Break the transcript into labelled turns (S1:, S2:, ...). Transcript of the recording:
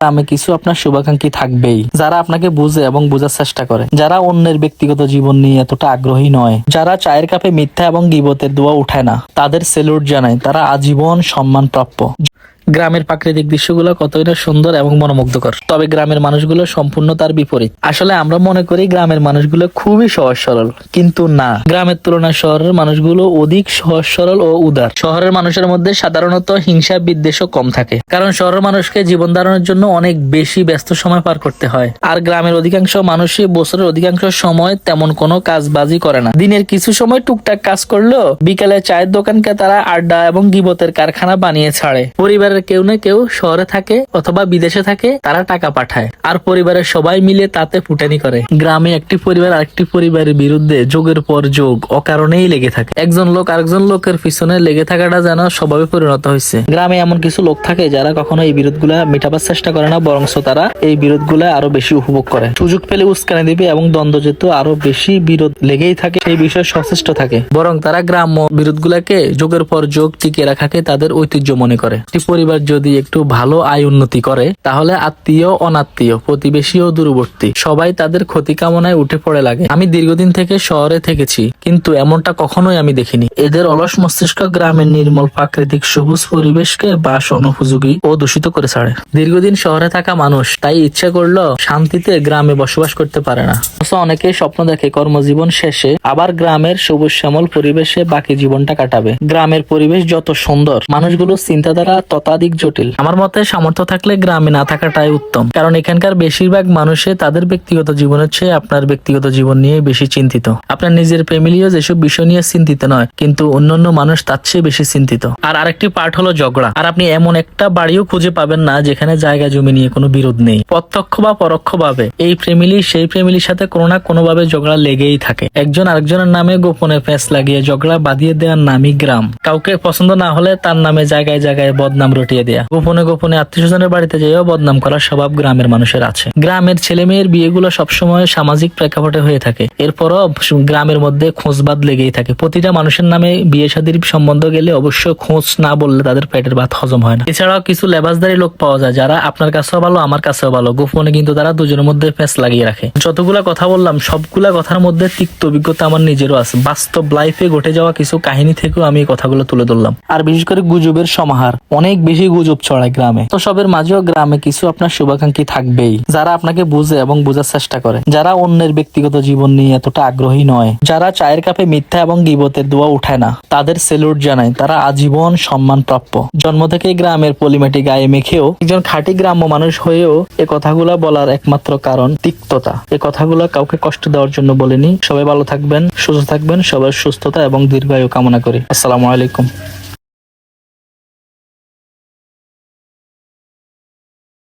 S1: গ্রামে কিছু আপনার শুভাকাঙ্ক্ষী থাকবেই। যারা আপনাকে বুঝে এবং বোঝার চেষ্টা করে। যারা অন্যের ব্যক্তিগত জীবন নিয়ে এতটা আগ্রহী নয়। যারা চায়ের কাপে মিথ্যা এবং গিবতের দোয়া উঠায় না। তাদের সেলুট জানায় তারা আজীবন সম্মান প্রাপ্য গ্রামের প্রাকৃতিক দৃশ্যগুলো কতই না সুন্দর এবং মনোমুগ্ধকর। তবে গ্রামের মানুষগুলো সম্পূর্ণ তার বিপরীত। আসলে আমরা মনে করি গ্রামের মানুষগুলো খুবই সহজ সরল, কিন্তু না। গ্রামের তুলনায় শহরের মানুষগুলো অধিক সহজ সরল ও উদার। শহরের মানুষের মধ্যে সাধারণত হিংসা বিদ্বেষও কম থাকে। কারণ শহরের মানুষকে জীবন ধারণের জন্য অনেক বেশি ব্যস্ত সময় পার করতে হয়। আর গ্রামের অধিকাংশ মানুষই বছরের অধিকাংশ সময় তেমন কোনো কাজবাজি করে না। দিনের কিছু সময় টুকটাক কাজ করলেও বিকালে চায়ের দোকানকে তারা আড্ডা এবং গিবতের কারখানা বানিয়ে ছাড়ে। পরিবারের কেউ না কেউ শহরে থাকে অথবা বিদেশে থাকে, তারা টাকা পাঠায়। আর পরিবারের সবাই মিলে তাতে ফুটানি করে। গ্রামে একটি পরিবার আরেকটি পরিবারের বিরুদ্ধে যোগের পর যোগ অকারণেই লেগে থাকে। একজন লোক আরেকজন লোকের পিছনে লেগে থাকাটা যেন স্বভাবে পরিণত হয়েছে। গ্রামে এমন কিছু লোক থাকে যারা কখনো এই বিরোধগুলা মেটাবার চেষ্টা করে না বরং তারা এই বিরোধগুলা আরও বেশি উপভোগ করে। সুযোগ পেলে উস্কানি দিবে এবং দ্বন্দ্ব যেহেতু আরও বেশি বিরোধ লেগেই থাকে, সেই বিষয়ে সচেষ্ট থাকে। বরং তারা গ্রাম্য বিরোধগুলাকে যোগের পর যোগ টিকিয়ে রাখাকে তাদের ঐতিহ্য মনে করে। একটি পরিবার যদি একটু ভালো আয় উন্নতি করে, তাহলে আত্মীয়, অনাত্মীয়, প্রতিবেশী ও দূরবর্তী সবাই তাদের ক্ষতি কামনায় উঠে পড়ে লাগে। আমি দীর্ঘদিন থেকে শহরে থেকেছি, কিন্তু এমনটা কখনোই আমি দেখিনি। এদের অলস মস্তিষ্ক গ্রামের নির্মল প্রাকৃতিক সবুজ পরিবেশকে বাস, অনুপযোগী ও দূষিত করে ছাড়ে। দীর্ঘদিন শহরে থাকা মানুষ তাই ইচ্ছে করলেও শান্তিতে গ্রামে বসবাস করতে পারে না। অনেকেই স্বপ্ন দেখে কর্মজীবন শেষে আবার গ্রামের সবুজ শ্যামল পরিবেশে বাকি জীবনটা কাটাবে। গ্রামের পরিবেশ যত সুন্দর, মানুষগুলোর চিন্তাধারা ততাধিক জটিল। আমার মতে সামর্থ্য থাকলে গ্রামে না থাকাটাই উত্তম। কারণ এখানকার বেশিরভাগ মানুষে তাদের ব্যক্তিগত জীবনের চেয়ে আপনার ব্যক্তিগত জীবন নিয়ে বেশি চিন্তিত। আপনার নিজের ফ্যামিলিও যেসব বিষয় নিয়ে চিন্তিত নয়, কিন্তু অন্যান্য মানুষ তার চেয়ে বেশি চিন্তিত। আর আরেকটি পার্ট হলো ঝগড়া। আর আপনি এমন একটা বাড়িও খুঁজে পাবেন না, যেখানে জায়গা জমি নিয়ে কোনো বিরোধ নেই। প্রত্যক্ষ বা পরোক্ষ ভাবে এই ফ্যামিলি সেই ফ্যামিলির সাথে কোনো না কোনো ভাবে ঝগড়া লেগেই থাকে। একজন আরেকজনের নামে গোপনে প্যাঁচ লাগিয়ে ঝগড়া বাঁধিয়ে দেওয়ার নামই গ্রাম। কাউকে পছন্দ না হলে তার নামে জায়গায় জায়গায় বদনাম রটিয়ে দেয়া। গোপনে গোপনে আত্মীয় স্বজনের বাড়িতে যেয়েও বদনাম করার স্বভাব গ্রামের মানুষের আছে। গ্রামের ছেলে মেয়ের বিয়েগুলো সবসময় সামাজিক প্রেক্ষাপটে হয়ে থাকে। এরপরও গ্রামের মধ্যে খোঁজবাদ লেগেই থাকে। প্রতিটা মানুষের নামে বিয়ে শাদীর সম্বন্ধ গেলে অবশ্য খোঁজ না বললে তাদের পেটের ভাত হজম হয় না। এছাড়াও কিছু লেবাসদারি লোক পাওয়া যায় যারা আপনার কাছেও ভালো, আমার কাছেও ভালো। গোপনে কিন্তু তারা দুজনের মধ্যে প্যাঁচ লাগিয়ে রাখে। যতগুলা কথা বললাম, সবগুলা কথার মধ্যে তিক্ত অভিজ্ঞতা আমার নিজেরও আছে। বাস্তব লাইফে ঘটে যাওয়া কিছু কাহিনী থেকেও আমি কথাগুলো তুলে ধরলাম। আর বিশেষ করে গুজবের সমাহার। অনেক বেশি গুজব ছড়ায় গ্রামে। তো সবের মাঝেও গ্রামে কিছু আপনার শুভাকাঙ্ক্ষী থাকবেই, যারা আপনাকে বুঝে এবং বোঝার চেষ্টা করে। যারা অন্যের ব্যক্তিগত জীবন নিয়ে এতটা আগ্রহী নয়, যারা চায়ের কাপে মিথ্যা এবং গিবতের দোয়া উঠায় না, তাদের সেলুট জানায়, তারা আজীবন সম্মান প্রাপ্য জন্ম থেকে গ্রামের পলিমাটি গায়ে মেখেও একজন খাঁটি গ্রাম্য মানুষ হয়েও এ কথাগুলা বলার একমাত্র কারণ তিক্ততা। এ কথাগুলো কাউকে কষ্ট দেওয়ার জন্য বলেনি। সবাই ভালো থাকবেন, সুস্থ থাকবেন, সবার সুস্থতা এবং দীর্ঘায়ু কামনা করি। আসসালামু আলাইকুম।